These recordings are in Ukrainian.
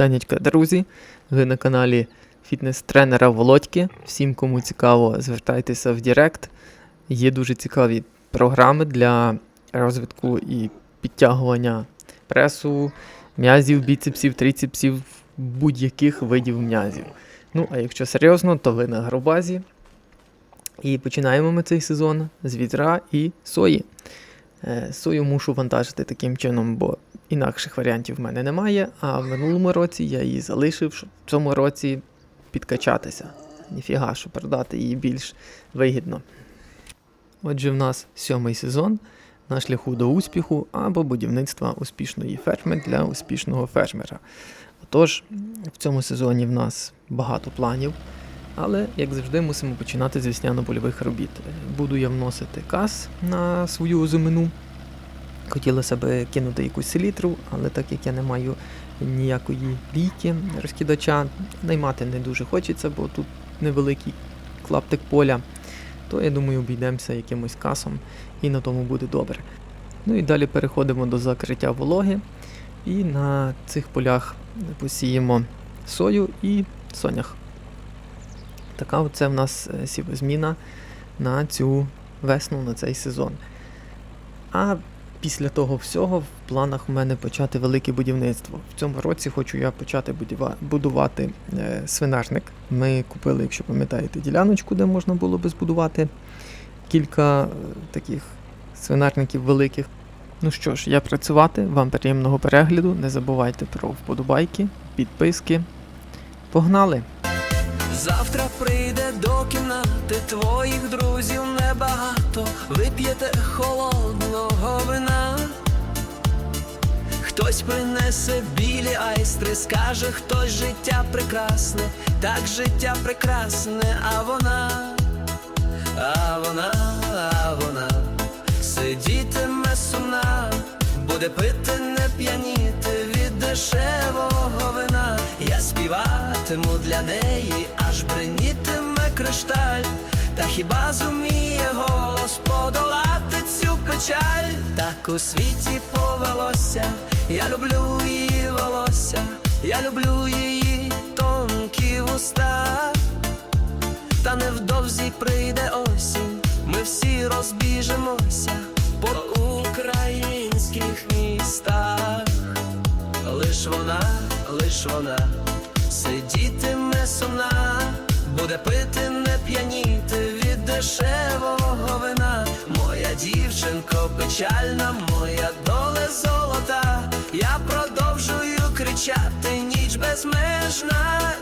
Вітанечка, друзі! Ви на каналі фітнес-тренера Володьки. Всім, кому цікаво, звертайтеся в Директ. Є дуже цікаві програми для розвитку і підтягування пресу, м'язів, біцепсів, трицепсів, будь-яких видів м'язів. Ну, а якщо серйозно, то ви на Гробазі. І починаємо ми цей сезон з вітра і сої. Е, Сою мушу вантажити таким чином, бо інакших варіантів в мене немає. А в минулому році я її залишив, щоб в цьому році підкачатися. Ніфіга, щоб продати її більш вигідно. Отже, в нас сьомий сезон на шляху до успіху або будівництва успішної ферми для успішного фермера. Отож, в цьому сезоні в нас багато планів, але, як завжди, мусимо починати з весняно-польових робіт. Буду я вносити каз на свою озимину. Хотілося б кинути якусь селітру, але так як я не маю ніякої лійки розкидача, наймати не дуже хочеться, бо тут невеликий клаптик поля, то я думаю, обійдемося якимось касом і на тому буде добре. Ну і далі переходимо до закриття вологи. І на цих полях посіємо сою і сонях. Така оце в нас е, сівозміна на цю весну, на цей сезон. А після того всього в планах у мене почати велике будівництво. В цьому році хочу я почати будувати е, свинарник. Ми купили, якщо пам'ятаєте, діляночку, де можна було би збудувати кілька е, таких свинарників великих. Ну що ж, я працювати, вам приємного перегляду. Не забувайте про вподобайки, підписки. Погнали! Завтра прийде до кімнати твоїх друзів небагато, вип'єте холодного вина. Хтось принесе білі айстри, скаже, хтось життя прекрасне, так життя прекрасне, а вона, а вона, а вона сидітиме сумна, буде пити, не п'яніти від дешевого вина. Я співатиму для неї, аж бринітиме кришталь. Та хіба зуміє голос подолати цю печаль? Так у світі повелося, я люблю її волосся, я люблю її тонкі вуста. Та невдовзі прийде осінь, ми всі розбіжемося по українських містах. Лиш вона, лиш вона сидітиме сумна, буде пити, не п'яніти від дешевого вина. Моя дівчинко печальна, моя доле золота. Я продовжую кричати, ніч безмежна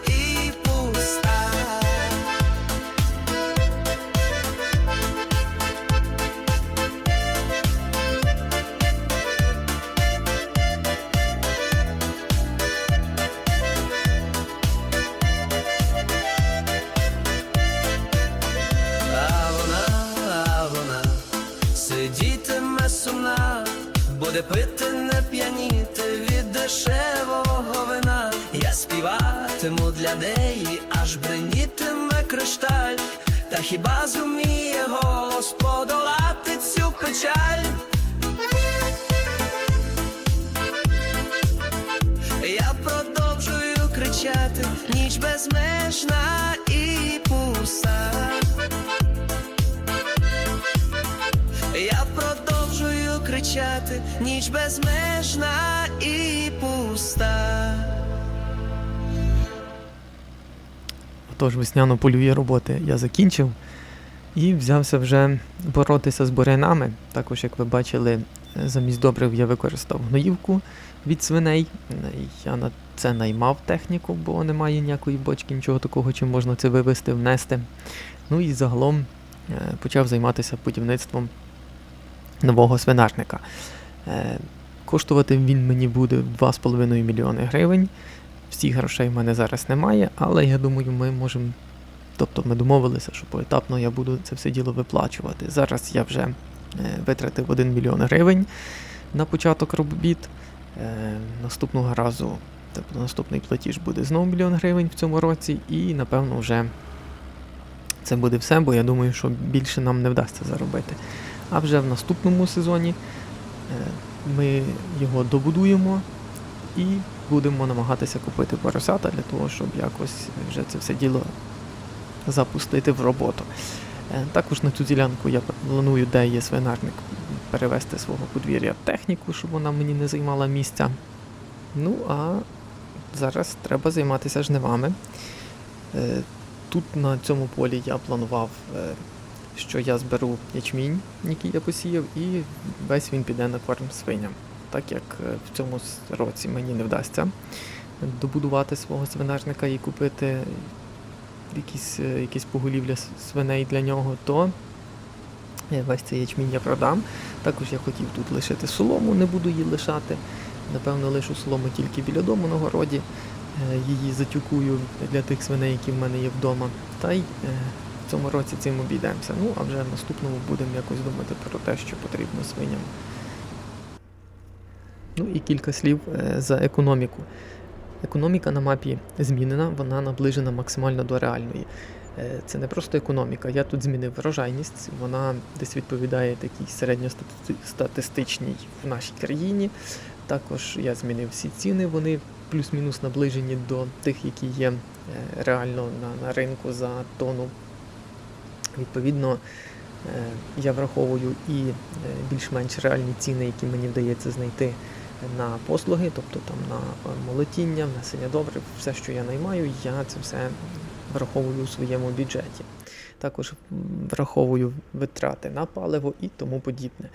співатиму для неї, аж бринітиме кришталь. Та хіба зуміє голос подолати цю печаль? Я продовжую кричати, ніч безмежна і пуста. Я продовжую кричати, ніч безмежна Отож, весняно-польові роботи я закінчив і взявся вже боротися з бурянами. Також, як ви бачили, замість добрив я використав гноївку від свиней. Я на це наймав техніку, бо немає ніякої бочки, нічого такого, чим можна це вивезти, внести. Ну і загалом е, почав займатися будівництвом нового свинарника. Е, Коштувати він мені буде 2,5 мільйони гривень. Всіх грошей в мене зараз немає, але я думаю, ми можемо. Тобто ми домовилися, що поетапно я буду це все діло виплачувати. Зараз я вже е, витратив 1 мільйон гривень на початок робіт. Е, наступного разу, тобто наступний платіж буде знову мільйон гривень в цьому році, і напевно вже це буде все, бо я думаю, що більше нам не вдасться заробити. А вже в наступному сезоні е, ми його добудуємо і будемо намагатися купити поросята для того, щоб якось вже це все діло запустити в роботу. Е, Також на цю ділянку я планую, де є свинарник, перевести свого подвір'я техніку, щоб вона мені не займала місця. Ну а зараз треба займатися жнивами. Е, Тут на цьому полі я планував, е, що я зберу ячмінь, який я посіяв, і весь він піде на корм свиням. Так як е, в цьому році мені не вдасться добудувати свого свинарника і купити якісь, е, якісь поголів'я с- свиней для нього, то весь цей ячмінь я продам. Також я хотів тут лишити солому, не буду її лишати. Напевно, лишу солому тільки біля дому на городі. Е, Її затюкую для тих свиней, які в мене є вдома. Та й в цьому році цим обійдемося. Ну, а вже в наступному будемо якось думати про те, що потрібно свиням. Ну і кілька слів е, за економіку. Економіка на мапі змінена, вона наближена максимально до реальної. Е, Це не просто економіка. Я тут змінив врожайність, вона десь відповідає такій середньостатистичній в нашій країні. Також я змінив всі ціни, вони плюс-мінус наближені до тих, які є е, реально на, на ринку за тонну. Відповідно, я враховую і більш-менш реальні ціни, які мені вдається знайти на послуги, тобто там на е, молотіння, внесення добрив, все, що я наймаю, я це все враховую у своєму бюджеті. Також враховую витрати на паливо і тому подібне.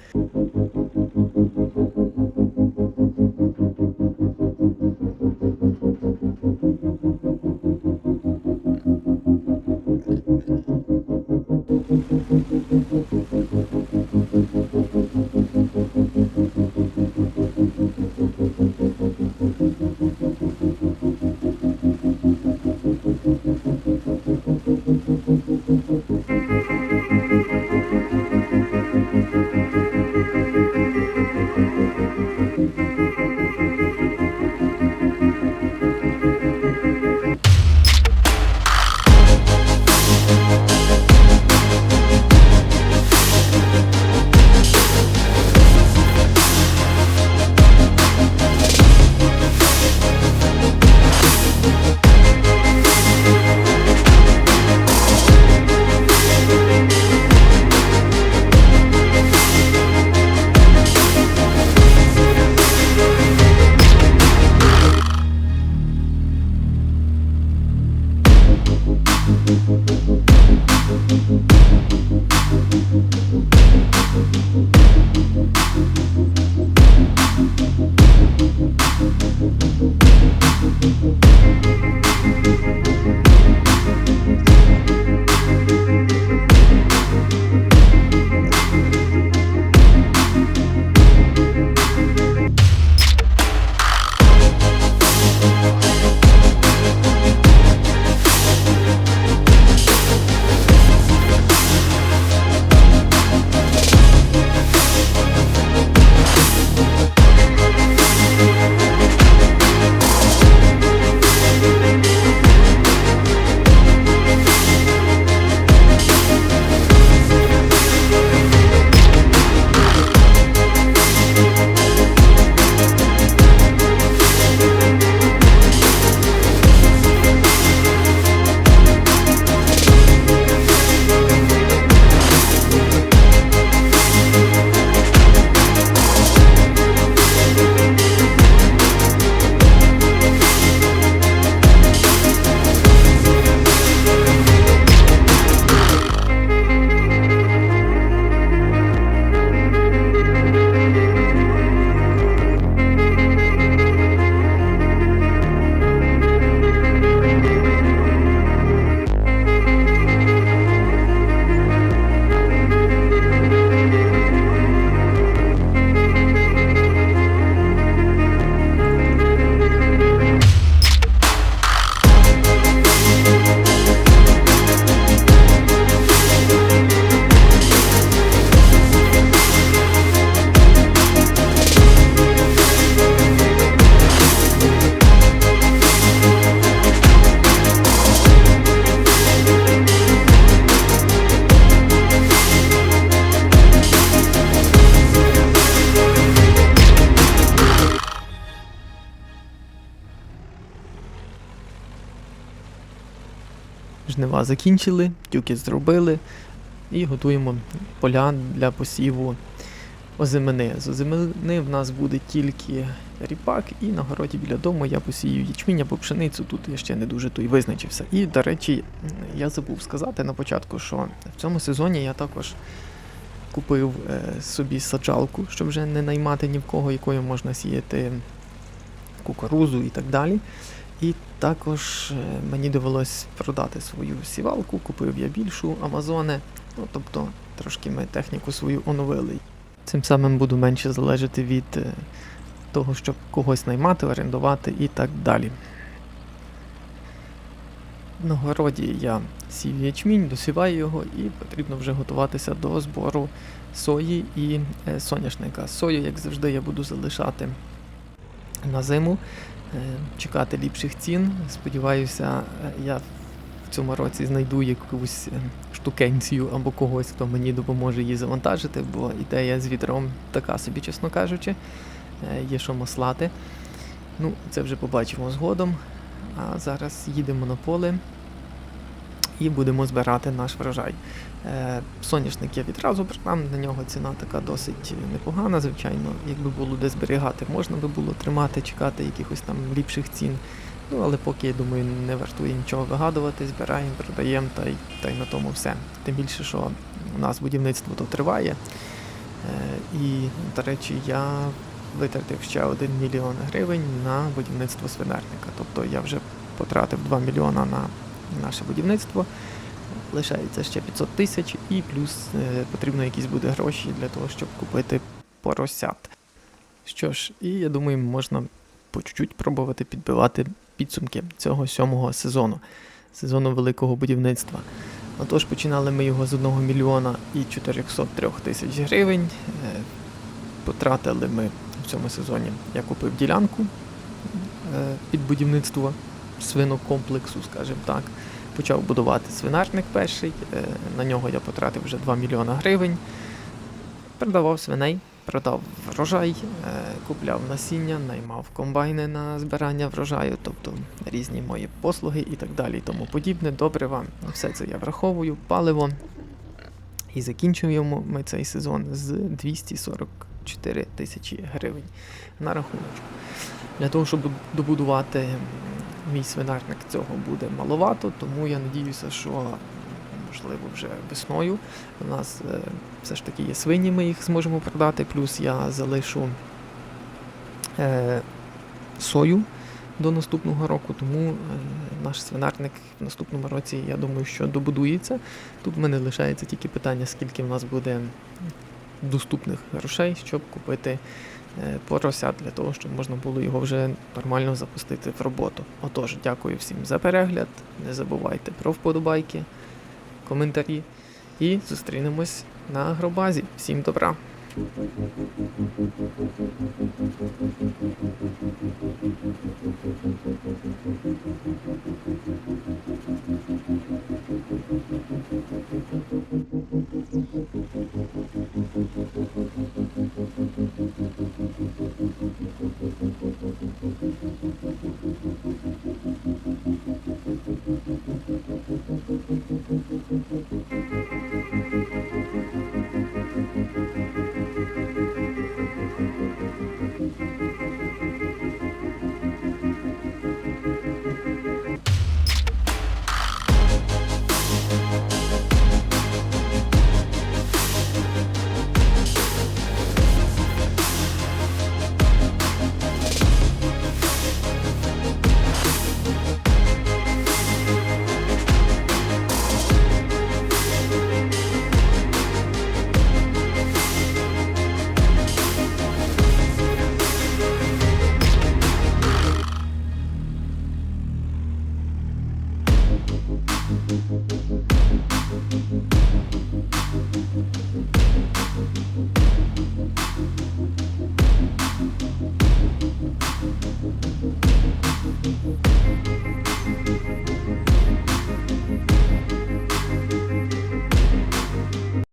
Закінчили, тюки зробили і готуємо поля для посіву озимини. З озимини в нас буде тільки ріпак, і на городі біля дому я посію ячмінь або пшеницю. Тут я ще не дуже той визначився. І, до речі, я забув сказати на початку, що в цьому сезоні я також купив е, собі саджалку, щоб вже не наймати ні в кого, якою можна сіяти кукурузу і так далі. І також е, мені довелось продати свою сівалку, купив я більшу Амазони. Ну, тобто трошки ми техніку свою оновили. Цим самим буду менше залежати від е, того, щоб когось наймати, орендувати і так далі. На городі я сів ячмінь, досіваю його і потрібно вже готуватися до збору сої і е, соняшника. Сою, як завжди, я буду залишати на зиму, чекати ліпших цін. Сподіваюся, е, я в цьому році знайду якусь е, штукенцію або когось, хто мені допоможе її завантажити, бо ідея з вітром така собі, чесно кажучи, Е, є що маслати. Ну, це вже побачимо згодом. А зараз їдемо на поле і будемо збирати наш врожай. Е, Соняшник я відразу продам, на нього ціна така досить непогана, звичайно. Якби було де зберігати, можна би було тримати, чекати якихось там ліпших цін. Ну, але поки, я думаю, не вартує нічого вигадувати, збираємо, продаємо та й, та й на тому все. Тим більше, що у нас будівництво то триває. Е, і, до речі, я витратив ще 1 мільйон гривень на будівництво свинарника. Тобто я вже потратив 2 мільйона на наше будівництво. Лишається ще 500 тисяч, і плюс е, потрібно якісь буде гроші для того, щоб купити поросят. Що ж, і я думаю, можна по чуть-чуть пробувати підбивати підсумки цього сьомого сезону, сезону великого будівництва. Отож, починали ми його з 1 мільйона і 403 тисяч гривень. Е, Потратили ми в цьому сезоні. Я купив ділянку е, під будівництво свинокомплексу, скажімо так. Почав будувати свинарник перший. е, На нього я потратив вже 2 мільйона гривень. Продавав свиней, продав врожай, е, купляв насіння, наймав комбайни на збирання врожаю, тобто різні мої послуги і так далі. і Тому подібне. Добрива, все це я враховую, паливо. І закінчуємо ми цей сезон з 244 тисячі гривень на рахуночку. Для того, щоб добудувати мій свинарник, цього буде маловато, тому я надіюся, що можливо вже весною у нас е, все ж таки є свині, ми їх зможемо продати. Плюс я залишу е, сою до наступного року, тому е, наш свинарник в наступному році, я думаю, що добудується. Тут в мене лишається тільки питання, скільки в нас буде доступних грошей, щоб купити поросят для того, щоб можна було його вже нормально запустити в роботу. Отож, дякую всім за перегляд. Не забувайте про вподобайки, коментарі і зустрінемось на агробазі. Всім добра!